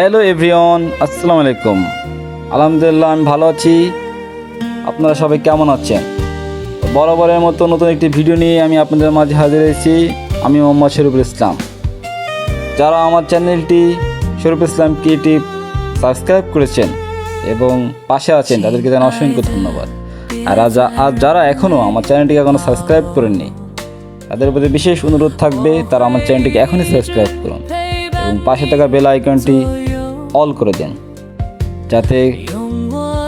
Hello everyone, আসসালামু আলাইকুম। আলহামদুলিল্লাহ, আমি ভালো আছি। আপনারা সবাই কেমন আছেন? বরাবরের মতো নতুন একটি ভিডিও নিয়ে আমি আপনাদের মাঝে হাজির হয়েছি। আমি মোহাম্মদ শরীফুল ইসলাম। যারা আমার চ্যানেলটি শরীফ ইসলাম ক্রিয়েটিভ সাবস্ক্রাইব করেছেন এবং পাশে আছেন, তাদেরকে জানা অসংখ্য ধন্যবাদ। আর আর যারা এখনও আমার চ্যানেলটিকে এখনও সাবস্ক্রাইব করেননি, তাদের প্রতি বিশেষ অনুরোধ থাকবে, তারা আমার চ্যানেলটিকে এখনই সাবস্ক্রাইব করুন। এবং পাশে থাকা বেল আইকনটি অল করে দেন। যাতে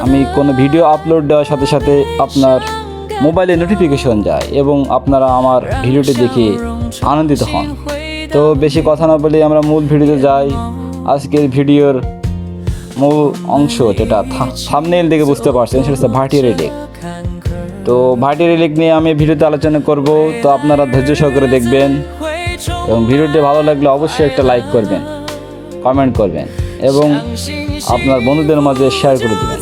আমি কোনো ভিডিও আপলোড দেওয়ার সাথে সাথে আপনার মোবাইলে নোটিফিকেশন যায় এবং আপনারা আমার ভিডিওটি দেখে আনন্দিত হন। তো বেশি কথা না বলে আমরা মূল ভিডিওতে যাই। আজকের ভিডিওর মূল অংশ যেটা থামনেল দেখে বুঝতে পারছেন, সেটা হচ্ছে ভাটিয়ার লেক তো ভাটিয়ার লেক নিয়ে আমি ভিডিওতে আলোচনা করব। তো আপনারা ধৈর্য সহকারে দেখবেন। এবং ভিডিওটি ভালো লাগলে অবশ্যই একটা লাইক করবেন কমেন্ট করবেন এবং আপনার বন্ধুদের মাঝে শেয়ার করে দেবেন।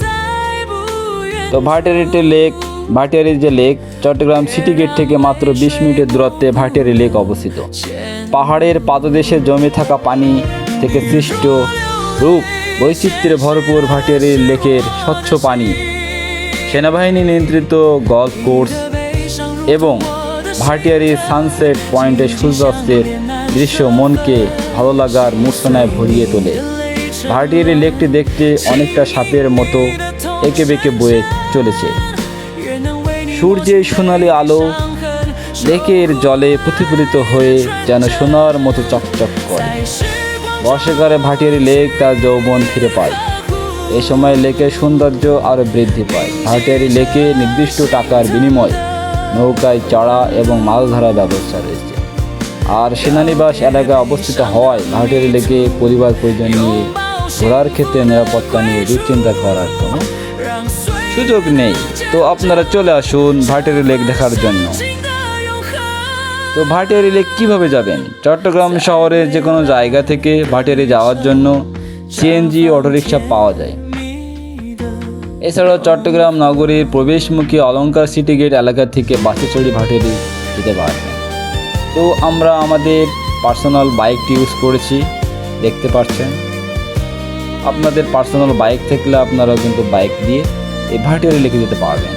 তো ভাটিয়ারিটি লেক ভাটিয়ারি যে লেক চট্টগ্রাম সিটি গেট থেকে মাত্র বিশ মিনিটের দূরত্বে ভাটিয়ারি লেক অবস্থিত। পাহাড়ের পাদদেশে জমে থাকা পানি থেকে সৃষ্ট রূপ বৈচিত্র্যে ভরপুর ভাটিয়ারি লেকের স্বচ্ছ পানি, সেনাবাহিনী নিয়ন্ত্রিত গলফ কোর্স এবং ভাটিয়ারি সানসেট পয়েন্টে সূর্যাস্তের দৃশ্য মনকে ভালো লাগার মূর্ছনায় ভরিয়ে তোলে। ভাটিয়ারি লেকটি দেখতে অনেকটা সাপের মতো এঁকে বেঁকে বয়ে চলেছে। সূর্যের সোনালি আলো লেকের জলে প্রতিফলিত হয়ে যেন সোনার মতো চকচক করে। বর্ষাকালে ভাটিয়ারি লেক তার যৌবন ফিরে পায়। এ সময় লেকের সৌন্দর্য আরও বৃদ্ধি পায়। ভাটিয়ারি লেকে নির্দিষ্ট টাকার বিনিময়ে নৌকায় চড়া এবং মাছ ধরার ব্যবস্থা রয়েছে। আর সেনানিবাস এলাকায় অবস্থিত হওয়ায় ভাটের লেকে পরিবার পরিজন নিয়ে ঘোরার ক্ষেত্রে নিরাপত্তা নিয়ে দুশ্চিন্তা করার কোনো সুযোগ নেই। তো আপনারা চলে আসুন ভাটের লেক দেখার জন্য। তো ভাটিয়ারি লেক কীভাবে যাবেন? চট্টগ্রাম শহরের যে কোনো জায়গা থেকে ভাটিয়ারি যাওয়ার জন্য সিএনজি অটোরিকশা পাওয়া যায়। এছাড়াও চট্টগ্রাম নগরীর প্রবেশমুখী অলঙ্কার সিটি গেট এলাকা থেকে বাসে চড়ে ভাটিয়ারি যেতে পারবেন তো আমরা আমাদের পার্সোনাল বাইকটি ইউজ করেছি, দেখতে পাচ্ছেন। আপনাদের পার্সোনাল বাইক থাকলে আপনারাও কিন্তু বাইক দিয়ে এই ভাটিয়ারি লেকে যেতে পারবেন।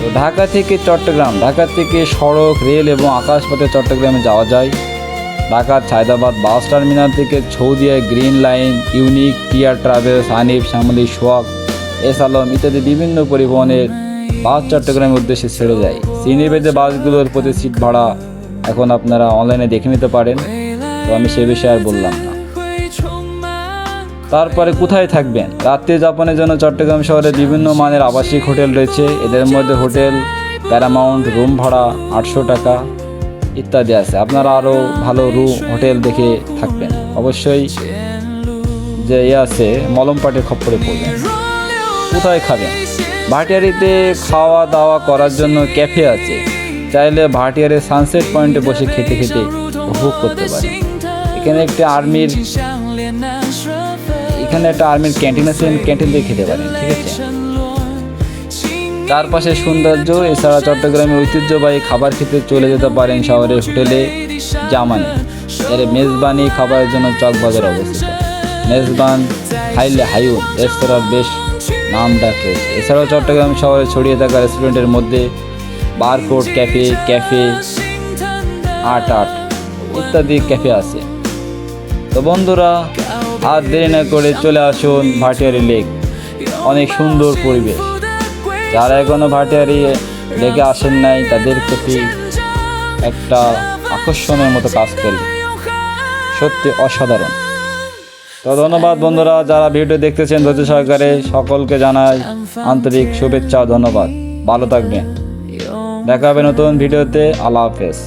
তো ঢাকা থেকে চট্টগ্রাম, ঢাকা থেকে সড়ক, রেল এবং আকাশপথে চট্টগ্রামে যাওয়া যায়। ঢাকার ছায়দাবাদ বাস টার্মিনাল থেকে ছৌদিয়া গ্রিন লাইন, ইউনিক টিয়ার ট্রাভেলস, হানিফ, শ্যামলী সোয়াক এস আলম ইত্যাদি বিভিন্ন পরিবহনের বাস চট্টগ্রামের উদ্দেশ্যে ছেড়ে যায়। সিনিবেদে বাসগুলোর প্রতি সিট ভাড়া এখন আপনারা অনলাইনে দেখে নিতে পারেন। তো আমি সে বিষয়ে আর বললাম না। তারপরে কোথায় থাকবেন? রাত্রি যাপনের জন্য চট্টগ্রাম শহরে বিভিন্ন মানের আবাসিক হোটেল রয়েছে। এদের মধ্যে হোটেল, প্যারামাউন্ট, রুম ভাড়া আটশো টাকা ইত্যাদি আছে। আপনারা আরও ভালো রুম, হোটেল দেখে থাকবেন। অবশ্যই যে ইয়ে আছে মলম পাটের খপ্পরে পড়বেন। কোথায় খাবেন ভাটিয়ারিতে খাওয়া দাওয়া করার জন্য ক্যাফে আছে। চাইলে ভাটিয়ারের সানসেট পয়েন্টে বসে খেতে খেতে উপভোগ করতে পারেন এখানে একটি আর্মির এখানে একটা আর্মির ক্যান্টিন আছে ক্যান্টিন দিয়ে খেতে পারেন, ঠিক আছে? চারপাশে সৌন্দর্য, এছাড়া চট্টগ্রামে ঐতিহ্যবাহী খাবার খেতে চলে যেতে পারেন শহরের হোটেলে জামানি। এর মেজবানি খাবারের জন্য চকবাজার অবস্থিত। মেজবান হাইলে হাইউন, রেস্তোরাঁর বেশ নাম ডাক এছাড়াও চট্টগ্রাম শহরে ছড়িয়ে থাকা রেস্টুরেন্টের মধ্যে বারকোড ক্যাফে ক্যাফে আট আট ইত্যাদি ক্যাফে আছে। তো বন্ধুরা, আর দেরি না করে চলে আসুন ভাটিয়ারি লেক। অনেক সুন্দর পরিবেশ। যারা এখনও ভাটিয়ারি লেকে আসেন নাই, তাদের প্রতি একটা আকর্ষণের মতো কাজ করবে সত্যি অসাধারণ। তো ধন্যবাদ বন্ধুরা, যারা ভিডিও দেখতেছেন ধৈর্য সহকারে সকলকে জানাই আন্তরিক শুভেচ্ছা ধন্যবাদ। ভালো থাকবেন। দেখা হবে নতুন ভিডিওতে। আল্লাহ হাফেজ।